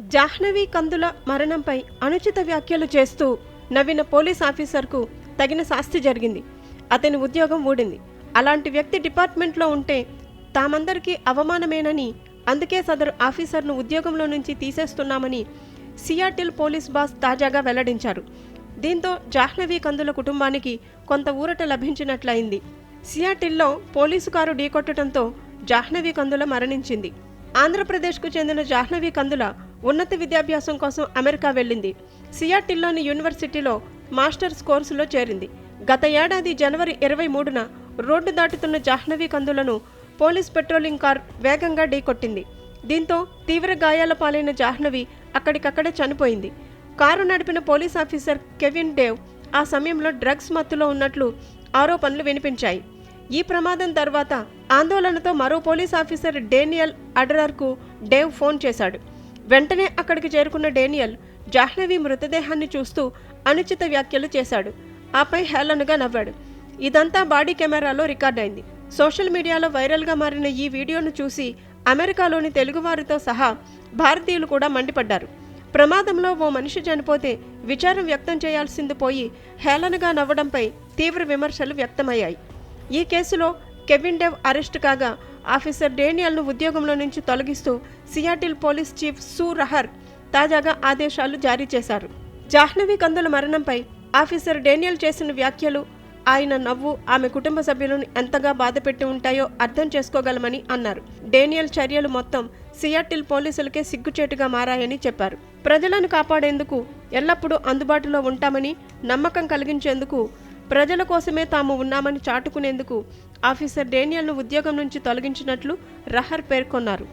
జాహ్నవి కందుల మరణంపై అనుచిత వ్యాఖ్యలు చేస్తూ నవ్విన పోలీస్ ఆఫీసర్కు తగిన శాస్తి జరిగింది. అతని ఉద్యోగం ఊడింది. అలాంటి వ్యక్తి డిపార్ట్మెంట్లో ఉంటే తామందరికీ అవమానమేనని అందుకే సదరు ఆఫీసర్ను ఉద్యోగంలో నుంచి తీసేస్తున్నామని సియాటిల్ పోలీస్ బాస్ తాజాగా వెల్లడించారు. దీంతో జాహ్నవి కందుల కుటుంబానికి కొంత ఊరట లభించినట్లయింది. సియాటిల్లో పోలీసు కారు ఢీకొట్టడంతో జాహ్నవి కందుల మరణించింది. ఆంధ్రప్రదేశ్కు చెందిన జాహ్నవి కందుల ఉన్నత విద్యాభ్యాసం కోసం అమెరికా వెళ్ళింది. సియాటిల్లోని యూనివర్సిటీలో మాస్టర్స్ కోర్సులో చేరింది. గత ఏడాది జనవరి ఇరవై మూడున రోడ్డు దాటుతున్న జాహ్నవి కందులను పోలీస్ పెట్రోలింగ్ కార్ వేగంగా ఢీకొట్టింది దీంతో తీవ్ర గాయాల పాలైన జాహ్నవి అక్కడికక్కడే చనిపోయింది. కారు నడిపిన పోలీస్ ఆఫీసర్ కెవిన్ డేవ్ ఆ సమయంలో డ్రగ్స్ మత్తులో ఉన్నట్లు ఆరోపణలు వినిపించాయి. ఈ ప్రమాదం తర్వాత ఆందోళనతో మరో పోలీస్ ఆఫీసర్ డేనియల్ అడరర్కు డేవ్ ఫోన్ చేశాడు. వెంటనే అక్కడికి చేరుకున్న డేనియల్ జాహ్నవి మృతదేహాన్ని చూస్తూ అనుచిత వ్యాఖ్యలు చేశాడు. ఆపై హేళనగా నవ్వాడు. ఇదంతా బాడీ కెమెరాలో రికార్డైంది. సోషల్ మీడియాలో వైరల్గా మారిన ఈ వీడియోను చూసి అమెరికాలోని తెలుగువారితో సహా భారతీయులు కూడా మండిపడ్డారు. ప్రమాదంలో ఓ మనిషి చనిపోతే విచారం వ్యక్తం చేయాల్సింది పోయి హేళనగా నవ్వడంపై తీవ్ర విమర్శలు వ్యక్తమయ్యాయి. ఈ కేసులో కెవిన్ డెవ్ అరెస్టు కాగా ఆఫీసర్ డేనియల్ను ఉద్యోగంలో నుంచి తొలగిస్తూ సియాటిల్ పోలీస్ చీఫ్ సూ రహర్ తాజాగా ఆదేశాలు జారీ చేశారు. జాహ్నవి కందుల మరణంపై ఆఫీసర్ డేనియల్ చేసిన వ్యాఖ్యలు ఆయన నవ్వు ఆమె కుటుంబ సభ్యులను ఎంతగా బాధపెట్టి ఉంటాయో అర్థం చేసుకోగలమని అన్నారు. డేనియల్ చర్యలు మొత్తం సియాటిల్ పోలీసులకే సిగ్గుచేటుగా మారాయని చెప్పారు. ప్రజలను కాపాడేందుకు ఎల్లప్పుడూ అందుబాటులో ఉంటామని నమ్మకం కలిగించేందుకు ప్రజల కోసమే తాము ఉన్నామని చాటుకునేందుకు ఆఫీసర్ డేనియల్ను ఉద్యోగం నుంచి తొలగించినట్లు రహర్ పేర్కొన్నారు.